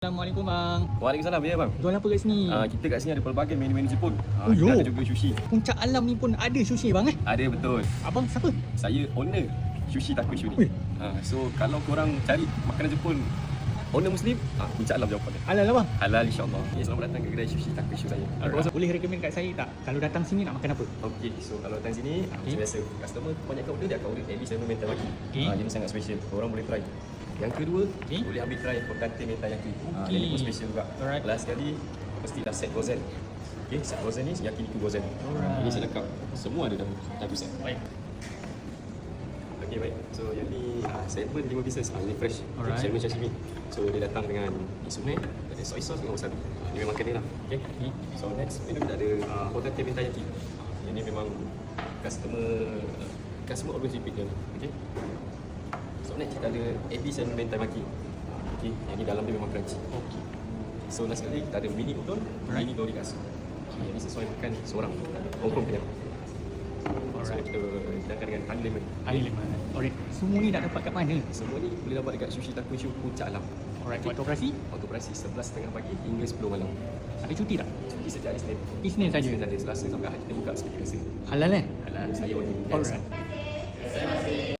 Assalamualaikum bang. Waalaikumsalam ya bang. Jual apa kat sini? Uh, kita kat sini ada pelbagai menu-menu Jepun. Uh, Oh, kita ada juga sushi. Puncak alam ni pun ada sushi bang eh? Ada betul. Abang siapa? Saya owner Sushi Takushu Ui. ni. Uh, so kalau korang cari makanan Jepun owner muslim, uh, puncak alam jawapannya. Halal lah bang. Halal insyaAllah. Okay, selamat datang ke kedai Sushi Takushu saya. Alright. Boleh recommend kat saya tak? Kalau datang sini nak makan apa? Okey, so kalau datang sini, Okey. okay. biasa customer kebanyakan order dia akan order Seven Mentai Maki. Okey. Ah, jadi sangat special. Korang boleh try. Yang kedua, Okey. boleh ambil try Hokkaido Mentai Yaki. Ah, Okey. yang ni pun special juga. Alright. Last sekali, mesti dah set gozen. Okey, set gozen ni yakiniku gozen. Alright. Ini saya lengkap. Semua ada dalam satu set. Baik. Okey, baik. So yang ni ah, segmen 5 pieces. Ah, ini fresh. Alright. Segmen sashimi. So dia datang dengan isune, ada soy sauce dengan wasabi. Ah, Ini memang kena lah. Okey. Okey. So next menu kita ada uh, Yaki. Yang ni memang customer customer always repeat dia. Okay. So next kita ada Ebi Sen Mentai Maki. Okay. Yang ni dalam dia memang crunchy. Okey. So last sekali kita ada mini udon, Alright. mini dorikas. Yang ni sesuai makan seorang. Confirm kenyang. So Alright. kita hidangkan dengan honey lemon. Lima. Alright. Semua ni nak dapat kat mana? Semua ni boleh dapat dekat Sushi Takushu Puncak Alam. Alright. Waktu operasi? Waktu operasi 11.30 pagi hingga 10 malam. Ada cuti tak? Cuti setiap hari Senin. Isnin saja. Isnin saja. Selasa sampai Ahad kita buka seperti biasa. Halal eh? Halal saya order. Alright.